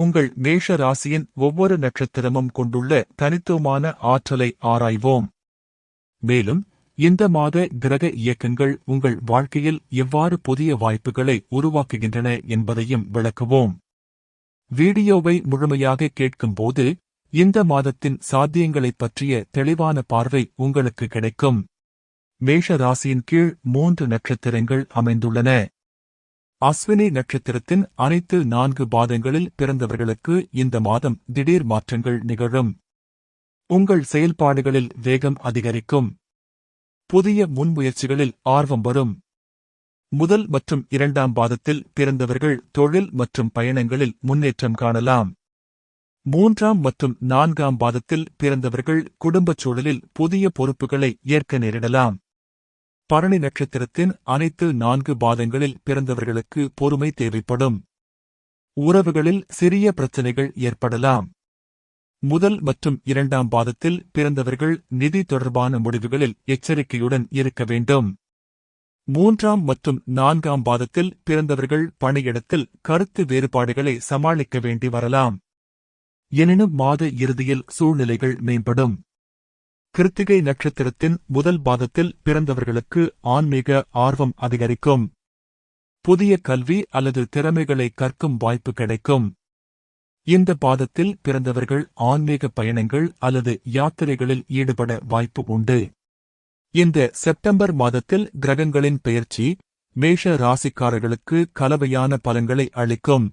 உங்கள் மேஷ ராசியின் ஒவ்வொரு நட்சத்திரமும் கொண்டுள்ள தனித்துவமான ஆற்றலை ஆராய்வோம். மேலும் இந்த மாத கிரக இயக்கங்கள் உங்கள் வாழ்க்கையில் எவ்வாறு புதிய வாய்ப்புகளை உருவாக்குகின்றன என்பதையும் விளக்குவோம். வீடியோவை முழுமையாக கேட்கும்போது இந்த மாதத்தின் சாத்தியங்களைப் பற்றிய தெளிவான பார்வை உங்களுக்கு கிடைக்கும். மேஷ ராசியின் கீழ் மூன்று நட்சத்திரங்கள் அமைந்துள்ளன. அஸ்வினி நட்சத்திரத்தின் அனைத்து நான்கு பாதங்களில் பிறந்தவர்களுக்கு இந்த மாதம் திடீர் மாற்றங்கள் நிகழும். உங்கள் செயல்பாடுகளில் வேகம் அதிகரிக்கும். புதிய முன்முயற்சிகளில் ஆர்வம் வரும். முதல் மற்றும் இரண்டாம் பாதத்தில் பிறந்தவர்கள் தொழில் மற்றும் பயணங்களில் முன்னேற்றம் காணலாம். மூன்றாம் மற்றும் நான்காம் பாதத்தில் பிறந்தவர்கள் குடும்பச் சூழலில் புதிய பொறுப்புகளை ஏற்க நேரிடலாம். பரணி நட்சத்திரத்தின் அனைத்து நான்கு பாதங்களில் பிறந்தவர்களுக்கு பொறுமை தேவைப்படும். உறவுகளில் சிறிய பிரச்சனைகள் ஏற்படலாம். முதல் மற்றும் இரண்டாம் பாதத்தில் பிறந்தவர்கள் நிதி தொடர்பான முடிவுகளில் எச்சரிக்கையுடன் இருக்க வேண்டும். மூன்றாம் மற்றும் நான்காம் பாதத்தில் பிறந்தவர்கள் பணியிடத்தில் கருத்து வேறுபாடுகளை சமாளிக்க வேண்டி வரலாம். எனினும் மாத இறுதியில் சூழ்நிலைகள் மேம்படும். கிருத்திகை நட்சத்திரத்தின் முதல் பாதத்தில் பிறந்தவர்களுக்கு ஆன்மீக ஆர்வம் அதிகரிக்கும். புதிய கல்வி அல்லது திறமைகளை கற்கும் வாய்ப்பு கிடைக்கும். இந்த பாதத்தில் பிறந்தவர்கள் ஆன்மீக பயணங்கள் அல்லது யாத்திரைகளில் ஈடுபட வாய்ப்பு உண்டு. இந்த செப்டம்பர் மாதத்தில் கிரகங்களின் பெயர்ச்சி மேஷ ராசிக்காரர்களுக்கு கலவையான பலன்களை அளிக்கும்.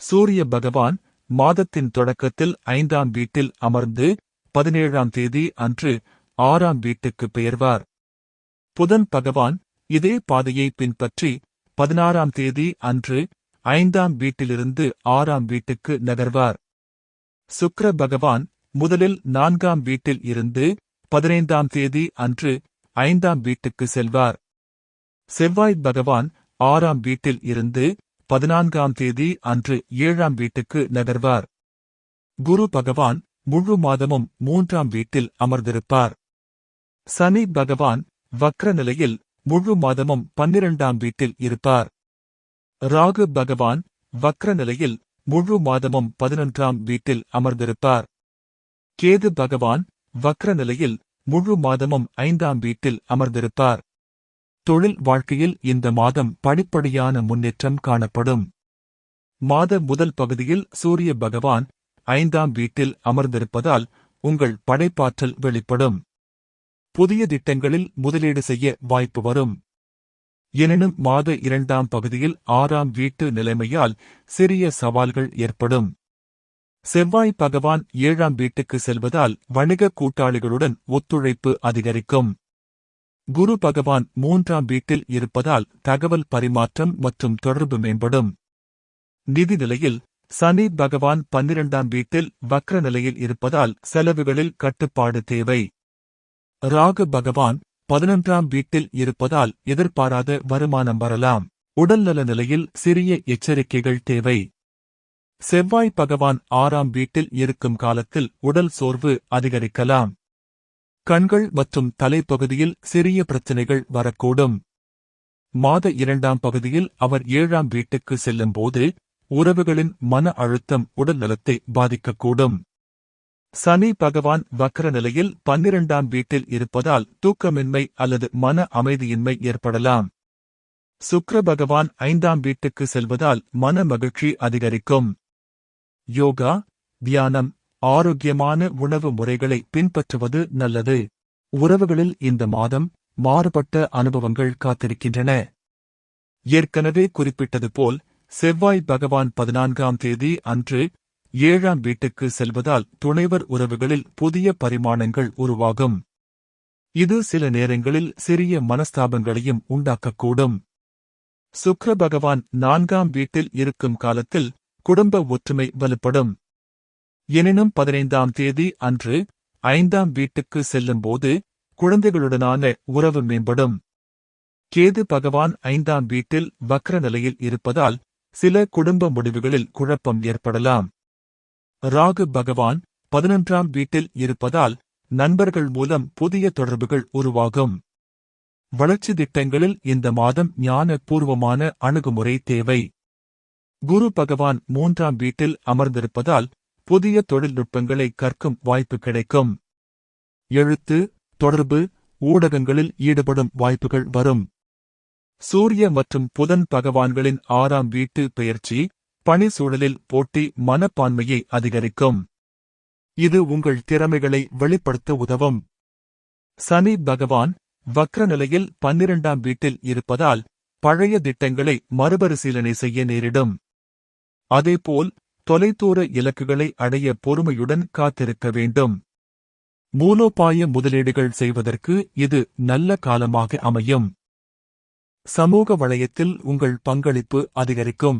சூரிய பகவான் மாதத்தின் தொடக்கத்தில் ஐந்தாம் வீட்டில் அமர்ந்து பதினேழாம் தேதி அன்று ஆறாம் வீட்டுக்கு பெயர்வார். புதன் பகவான் இதே பாதையை பின்பற்றி பதினாறாம் தேதி அன்று ஐந்தாம் வீட்டிலிருந்து ஆறாம் வீட்டுக்கு நகர்வார். சுக்ர பகவான் முதலில் நான்காம் வீட்டில் இருந்து பதினைந்தாம் தேதி அன்று ஐந்தாம் வீட்டுக்கு செல்வார். செவ்வாய் பகவான் ஆறாம் வீட்டில் இருந்து பதினான்காம் தேதி அன்று ஏழாம் வீட்டுக்கு நகர்வார். குரு பகவான் முழு மாதமும் மூன்றாம் வீட்டில் அமர்ந்திருப்பார். சனி பகவான் வக்ர நிலையில் முழு மாதமும் பன்னிரண்டாம் வீட்டில் இருப்பார். ராகு பகவான் வக்ர நிலையில் முழு மாதமும் பதினொன்றாம் வீட்டில் அமர்ந்திருப்பார். கேது பகவான் வக்ர நிலையில் முழு மாதமும் ஐந்தாம் வீட்டில் அமர்ந்திருப்பார். தொழில் வாழ்க்கையில் இந்த மாதம் படிப்படியான முன்னேற்றம் காணப்படும். மாத முதல் பகுதியில் சூரிய பகவான் ஐந்தாம் வீட்டில் அமர்ந்திருப்பதால் உங்கள் படைப்பாற்றல் வெளிப்படும். புதிய திட்டங்களில் முதலீடு செய்ய வாய்ப்பு வரும். எனினும் மாத இரண்டாம் பகுதியில் ஆறாம் வீட்டு நிலைமையால் சிறிய சவால்கள் ஏற்படும். செவ்வாய் பகவான் ஏழாம் வீட்டுக்கு செல்வதால் வணிக கூட்டாளிகளுடன் ஒத்துழைப்பு அதிகரிக்கும். குரு பகவான் மூன்றாம் வீட்டில் இருப்பதால் தகவல் பரிமாற்றம் மற்றும் தொடர்பு மேம்படும். நிதி நிலையில் சனி பகவான் பன்னிரண்டாம் வீட்டில் வக்ர நிலையில் இருப்பதால் செலவுகளில் கட்டுப்பாடு தேவை. ராகு பகவான் பதினொன்றாம் வீட்டில் இருப்பதால் எதிர்பாராத வருமானம் வரலாம். உடல்நல நிலையில் சிறிய எச்சரிக்கைகள் தேவை. செவ்வாய் பகவான் ஆறாம் வீட்டில் இருக்கும் காலத்தில் உடல் சோர்வு அதிகரிக்கலாம். கண்கள் மற்றும் தலைப்பகுதியில் சிறிய பிரச்சனைகள் வரக்கூடும். மாத இரண்டாம் பகுதியில் அவர் ஏழாம் வீட்டுக்கு செல்லும்போது உறவுகளின் மன அழுத்தம் உடல் நலத்தை பாதிக்கக்கூடும். சனி பகவான் வக்ர நிலையில் பன்னிரண்டாம் வீட்டில் இருப்பதால் தூக்கமின்மை அல்லது மன அமைதியின்மை ஏற்படலாம். சுக்ர பகவான் ஐந்தாம் வீட்டுக்கு செல்வதால் மன மகிழ்ச்சி அதிகரிக்கும். யோகா தியானம் ஆரோக்கியமான உணவு முறைகளை பின்பற்றுவது நல்லது. உறவுகளில் இந்த மாதம் மாறுபட்ட அனுபவங்கள் காத்திருக்கின்றன. ஏற்கனவே குறிப்பிட்டது போல் செவ்வாய் பகவான் பதினான்காம் தேதி அன்று ஏழாம் வீட்டுக்கு செல்வதால் துணைவர் உறவுகளில் புதிய பரிமாணங்கள் உருவாகும். இது சில நேரங்களில் சிறிய மனஸ்தாபங்களையும் உண்டாக்கக்கூடும். சுக்ர பகவான் நான்காம் வீட்டில் இருக்கும் காலத்தில் குடும்ப ஒற்றுமை வலுப்படும். எனினும் பதினைந்தாம் தேதி அன்று ஐந்தாம் வீட்டுக்கு செல்லும்போது குழந்தைகளுடனான உறவு மேம்படும். கேது பகவான் ஐந்தாம் வீட்டில் வக்ர நிலையில் இருப்பதால் சில குடும்ப முடிவுகளில் குழப்பம் ஏற்படலாம். ராகு பகவான் பதினொன்றாம் வீட்டில் இருப்பதால் நண்பர்கள் மூலம் புதிய தொடர்புகள் உருவாகும். வளர்ச்சி திட்டங்களில் இந்த மாதம் ஞானபூர்வமான அணுகுமுறை தேவை. குரு பகவான் மூன்றாம் வீட்டில் அமர்ந்திருப்பதால் புதிய தொழில்நுட்பங்களை கற்கும் வாய்ப்பு கிடைக்கும். எழுத்து தொடர்பு ஊடகங்களில் ஈடுபடும் வாய்ப்புகள் வரும். சூரிய மற்றும் புதன் பகவான்களின் ஆறாம் வீட்டு பெயர்ச்சி பணி சூழலில் போட்டி மனப்பான்மையை அதிகரிக்கும். இது உங்கள் திறமைகளை வெளிப்படுத்த உதவும். சனி பகவான் வக்ர நிலையில் பன்னிரண்டாம் வீட்டில் இருப்பதால் பழைய திட்டங்களை மறுபரிசீலனை செய்ய நேரிடும். அதேபோல் தொலைதூர இலக்குகளை அடைய பொறுமையுடன் காத்திருக்க வேண்டும். மூலோபாய முதலீடுகள் செய்வதற்கு இது நல்ல காலமாக அமையும். சமூக வளையத்தில் உங்கள் பங்களிப்பு அதிகரிக்கும்.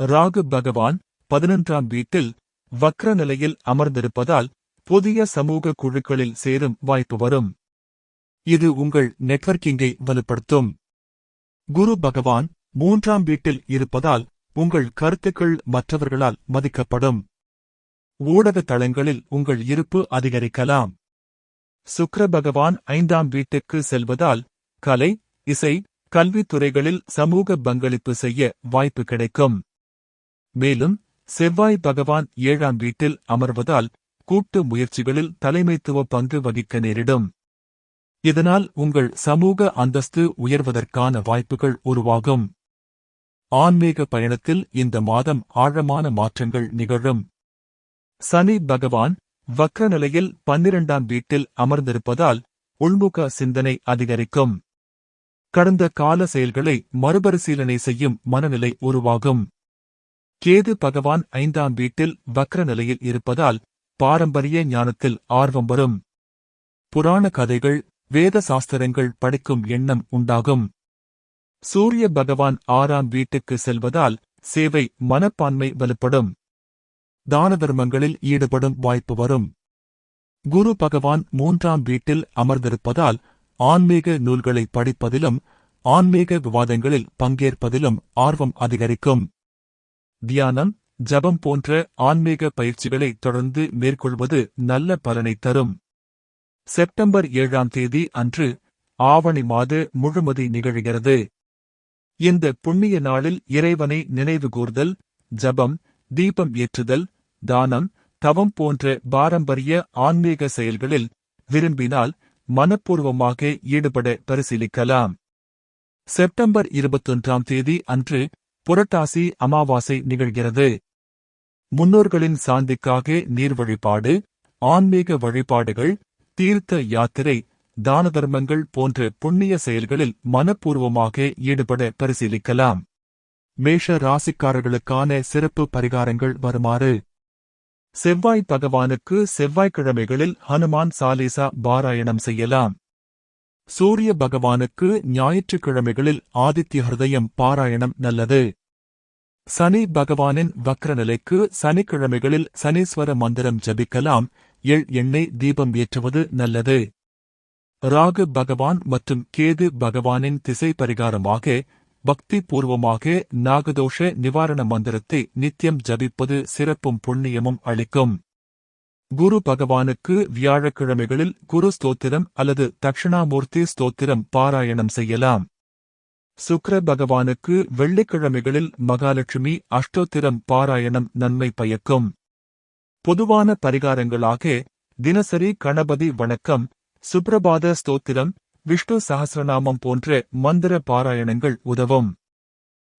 ராகு பகவான் பதினொன்றாம் வீட்டில் வக்ர நிலையில் அமர்ந்திருப்பதால் புதிய சமூக குழுக்களில் சேரும் வாய்ப்பு வரும். இது உங்கள் நெட்வொர்க்கிங்கை வலுப்படுத்தும். குரு பகவான் மூன்றாம் வீட்டில் இருப்பதால் உங்கள் கருத்துக்கள் மற்றவர்களால் மதிக்கப்படும். ஊடக தளங்களில் உங்கள் இருப்பு அதிகரிக்கலாம். சுக்ர பகவான் ஐந்தாம் வீட்டுக்கு செல்வதால் கலை இசை கல்வித்துறைகளில் சமூக பங்களிப்பு செய்ய வாய்ப்பு கிடைக்கும். மேலும் செவ்வாய் பகவான் ஏழாம் வீட்டில் அமர்வதால் கூட்டு முயற்சிகளில் தலைமைத்துவ பங்கு வகிக்க நேரிடும். இதனால் உங்கள் சமூக அந்தஸ்து உயர்வதற்கான வாய்ப்புகள் உருவாகும். ஆன்மீக பயணத்தில் இந்த மாதம் ஆழமான மாற்றங்கள் நிகழும். சனி பகவான் வக்ர நிலையில் பன்னிரண்டாம் வீட்டில் அமர்ந்திருப்பதால் உள்முக சிந்தனை அதிகரிக்கும். கடந்த கால செயல்களை மறுபரிசீலனை செய்யும் மனநிலை உருவாகும். கேது பகவான் ஐந்தாம் வீட்டில் வக்ர நிலையில் இருப்பதால் பாரம்பரிய ஞானத்தில் ஆர்வம் வரும். புராண கதைகள் வேத சாஸ்திரங்கள் படிக்கும் எண்ணம் உண்டாகும். சூரிய பகவான் ஆறாம் வீட்டுக்கு செல்வதால் சேவை மனப்பான்மை வலுப்படும். தான தர்மங்களில் ஈடுபடும் வாய்ப்பு வரும். குரு பகவான் மூன்றாம் வீட்டில் அமர்ந்திருப்பதால் ஆன்மீக நூல்களை படிப்பதிலும் ஆன்மீக விவாதங்களில் பங்கேற்பதிலும் ஆர்வம் அதிகரிக்கும். தியானம் ஜபம் போன்ற ஆன்மீக பயிற்சிகளை தொடர்ந்து மேற்கொள்வது நல்ல பலனை தரும். செப்டம்பர் ஏழாம் தேதி அன்று ஆவணி மாத முழுமதி நிகழ்கிறது. இந்த புண்ணிய நாளில் இறைவனை நினைவுகூர்தல் ஜபம் தீபம் ஏற்றுதல் தானம் தவம் போன்ற பாரம்பரிய ஆன்மீக செயல்களில் விரும்பினால் மனப்பூர்வமாக ஈடுபட பரிசீலிக்கலாம். செப்டம்பர் இருபத்தொன்றாம் தேதி அன்று புரட்டாசி அமாவாசை நிகழ்கிறது. முன்னோர்களின் சாந்திக்காக நீர் வழிபாடு ஆன்மீக வழிபாடுகள் தீர்த்த யாத்திரை தான தர்மங்கள் போன்ற புண்ணிய செயல்களில் மனப்பூர்வமாக ஈடுபட பரிசீலிக்கலாம். மேஷ ராசிக்காரர்களுக்கான சிறப்பு பரிகாரங்கள் வருமாறு செவ்வாய் பகவானுக்கு செவ்வாய்க்கிழமைகளில் ஹனுமான் சாலிசா பாராயணம் செய்யலாம். சூரிய பகவானுக்கு ஞாயிற்றுக்கிழமைகளில் ஆதித்ய ஹிருதயம் பாராயணம் நல்லது. சனி பகவானின் வக்ரநிலைக்கு சனிக்கிழமைகளில் சனீஸ்வர மந்திரம் ஜபிக்கலாம். எள் எண்ணெய் தீபம் ஏற்றுவது நல்லது. ராகு பகவான் மற்றும் கேது பகவானின் திசை பரிகாரமாக பக்தி பூர்வமாக நாகதோஷ நிவாரண மந்திரத்தை நித்தியம் ஜபிப்பது சிறப்பும் புண்ணியமும் அளிக்கும். குரு பகவானுக்கு வியாழக்கிழமைகளில் குரு ஸ்தோத்திரம் அல்லது தக்ஷணாமூர்த்தி ஸ்தோத்திரம் பாராயணம் செய்யலாம். சுக்கர பகவானுக்கு வெள்ளிக்கிழமைகளில் மகாலட்சுமி அஷ்டோத்திரம் பாராயணம் நன்மை பயக்கும். பொதுவான பரிகாரங்களாக தினசரி கணபதி வணக்கம் சுப்ரபாத ஸ்தோத்திரம் விஷ்ணு சகசிரநாமம் போன்ற மந்திர பாராயணங்கள் உதவும்.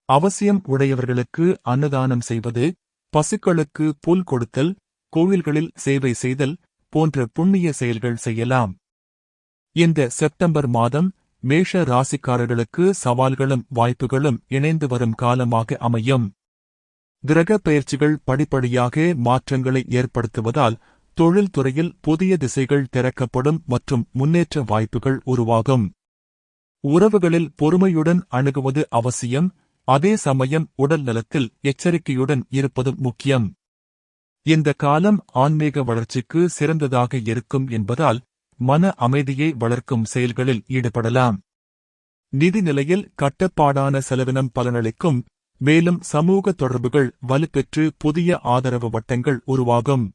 அவசியம் உடையவர்களுக்கு அன்னதானம் செய்வது பசுக்களுக்கு புல் கொடுத்தல் கோவில்களில் சேவை செய்தல் போன்ற புண்ணிய செயல்கள் செய்யலாம். இந்த செப்டம்பர் மாதம் மேஷ ராசிக்காரர்களுக்கு சவால்களும் வாய்ப்புகளும் இணைந்து வரும் காலமாக அமையும். கிரக பயிற்சிகள் படிப்படியாக மாற்றங்களை ஏற்படுத்துவதால் தொழில்துறையில் புதிய திசைகள் திறக்கப்படும் மற்றும் முன்னேற்ற வாய்ப்புகள் உருவாகும். உறவுகளில் பொறுமையுடன் அணுகுவது அவசியம் அதே சமயம் உடல் நலத்தில் எச்சரிக்கையுடன் இருப்பதும் முக்கியம். இந்த காலம் ஆன்மீக வளர்ச்சிக்கு சிறந்ததாக இருக்கும் என்பதால் மன அமைதியை வளர்க்கும் செயல்களில் ஈடுபடலாம். நிதி நிலையில் கட்டுப்பாடான செலவினம் பலனளிக்கும் மேலும் சமூக தொடர்புகள் வலுப்பெற்று புதிய ஆதரவு வட்டங்கள் உருவாகும்.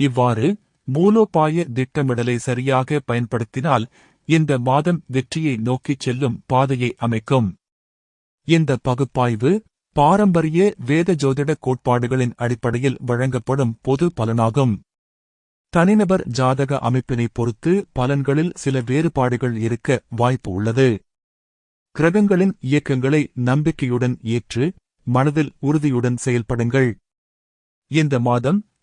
இவ்வாறு மூலோபாய திட்டமிடலை சரியாக பயன்படுத்தினால் இந்த மாதம் வெற்றியை நோக்கிச் செல்லும் பாதையை அமைக்கும். இந்த பகுப்பாய்வு பாரம்பரிய வேத ஜோதிட கோட்பாடுகளின் அடிப்படையில் வழங்கப்படும் பொது பலனாகும். தனிநபர் ஜாதக அமைப்பினை பொறுத்து பலன்களில் சில வேறுபாடுகள் இருக்க வாய்ப்பு உள்ளது. கிரகங்களின் இயக்கங்களை நம்பிக்கையுடன் ஏற்று மனதில் உறுதியுடன் செயல்படுங்கள். இந்த மாதம்